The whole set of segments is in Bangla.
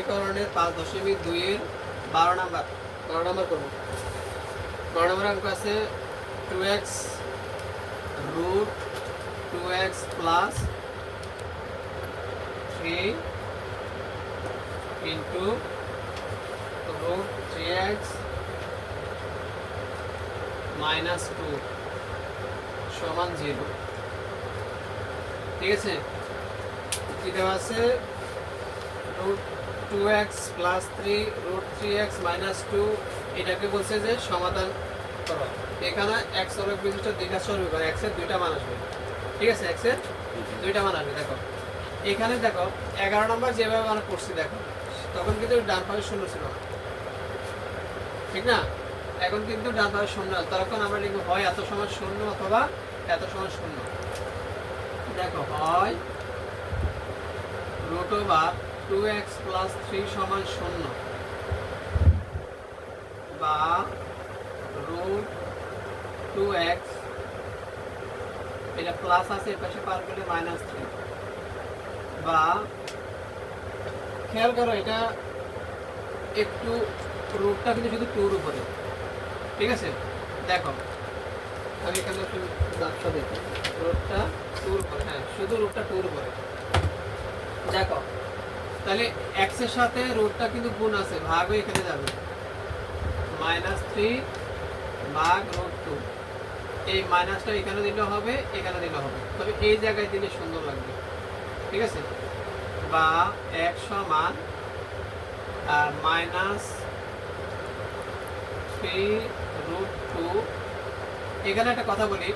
সমীকরণের পাঁচ দশমিক দুইয়ের বারো নাম্বার বারো নাম্বার করব। বারো নম্বর অঙ্ক আছে two x root two x plus three into root three x minus two সমান জিরো ঠিক আছে? কি দেওয়া আছে? Root two x plus three root three x minus two এটাকে বলছে যে সমাধান করো। এখানে এক্স হলো বিশিষ্ট দুইটা সমীকরণ এক্সের দুইটা মান আসবে। ঠিক আছে এক্সের দুইটা মান আসবে, দেখো। এখানে দেখো, এগারো নম্বর যেভাবে আমরা করছি, দেখো, তখন কিন্তু ডান পাশে শূন্য ছিল ঠিক না? এখন কিন্তু ডান পাশে শূন্য। তখন আমরা লিখব হয় এত সময় শূন্য অথবা এত সময় শূন্য। দেখো, হয় root over two x plus three সমান শূন্য। বা রুট টু এক্স এটা প্লাস আছে, এর পাশে পার করলে মাইনাস থ্রি বা খেয়াল করো, এটা একটু রুটটা কিন্তু শুধু টুর উপরে। ঠিক আছে? দেখো, আমি এখানে একটু ব্যবসা দেখি। রুটটা টুর উপরে হ্যাঁ শুধু রুটটা টুর উপরে। দেখো তাহলে এক্সের সাথে রুটটা কিন্তু গুণ আছে ভাগ হয়ে এখানে যাবে। মাইনাস থ্রি ভাগ রুট টু এই মাইনাসটা এখানে দিলে হবে, এখানে দিলে হবে। তবে এই জায়গায় দিলে সুন্দর লাগবে। ঠিক আছে? বা এক সমান মাইনাস থ্রি রুট টু এখানে একটা কথা বলি।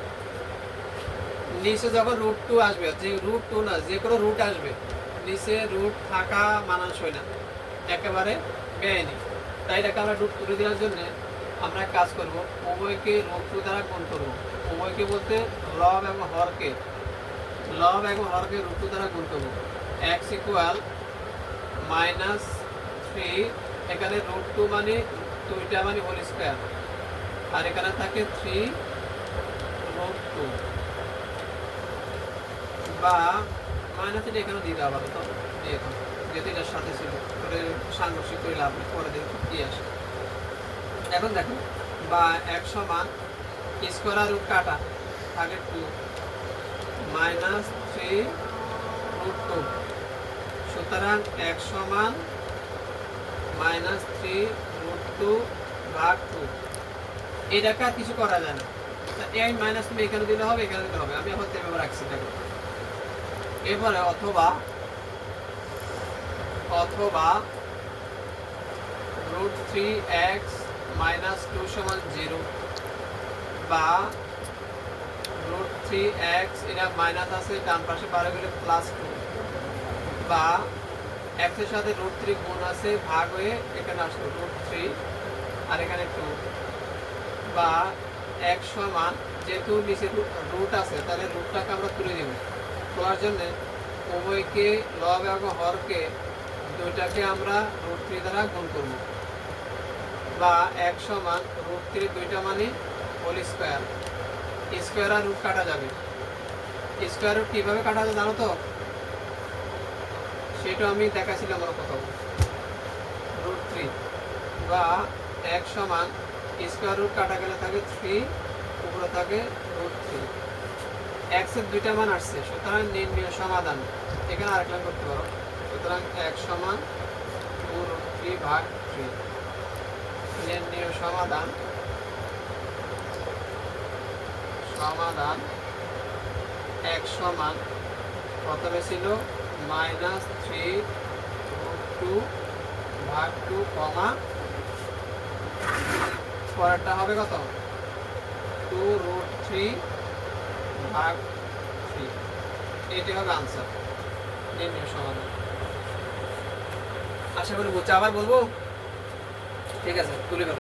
নিচে যখন রুট টু আসবে, যে রুট টু না, যে কোনো রুট আসবে নিচে রুট থাকা মানানসই না। একেবারে বেআইনি। তাই এটাকে আমরা রুট তুলে দেওয়ার জন্য আমরা কাজ করব, উভয়কে টু দ্বারা গুণ করব। উভয়কে বলতে লব এবং হরকে। লব এবং হরকে টু দ্বারা গুণ করব। এক্স ইকুয়াল মাইনাস থ্রি এখানে রুট টু মানে দুইটা মানে হোল স্কোয়ার আর এখানে থাকে থ্রি রুট টু বা মাইনাস এটা এখানে দিয়ে দেওয়া সাথে ছিল করে সাংঘর্ষিক করে লাভ নেই। পরে দেখো কি আসে এখন দেখো, বা এক সমান স্কোয়ার রুট কাটা থাকে two minus three root two. সুতরাং এক সমান মাইনাস থ্রি রুট টু ভাগ টু। এটাকে আর কিছু করা যায় না। এই মাইনাস তুমি এখানে দিলে হবে, এখানে দিলে হবে। আমি আবার তেমন রাখছি দেখো। এবারে অথবা অথবা root three x minus two সমান জিরো বা রুট থ্রি এক্স এটা মাইনাস আছে, ডান পাশে পারে গেলে প্লাস টু বা এক্সের সাথে রুট থ্রি গুণ আছে, ভাগ হয়ে এখানে আসলো রুট থ্রি আর এখানে টু বা এক সমান, যেহেতু নিচে রুট আছে, তাহলে রুটটাকে আমরা তুলে দেব তোলার জন্য উভয়কে লব এবং হরকে দুইটাকে আমরা রুট থ্রি দ্বারা গুণ করব। বা এক সমান রুট থ্রি দুইটা মানে হোল স্কোয়ার। স্কোয়ার আর রুট কাটা যাবে। স্কোয়ার রুট কীভাবে কাটা যাবে জানো তো? সেটা আমি দেখাছিলাম আমার কোথাও। রুট থ্রি বা এক সমান স্কোয়ার রুট কাটা গেলে থাকে থ্রি, উপরে থাকে রুট থ্রি। এক্সের দুইটা মান আসছে, সুতরাং নির্ণয় সমাধান। এখানে আরেক লাইন করতে পারো। সুতরাং এক সমান রুট থ্রি ভাগ থ্রি নির্ণয় সমাধান। সমাধান এক সমান প্রথমে ছিল মাইনাস থ্রি টু ভাগ টু কমা পরেরটা হবে কত? টু রুট থ্রি ভাগ থ্রি এটি হবে আনসার নির্ণয় সমাধান। আশা করি বুঝছে আবার বলব? ঠিক আছে তুলে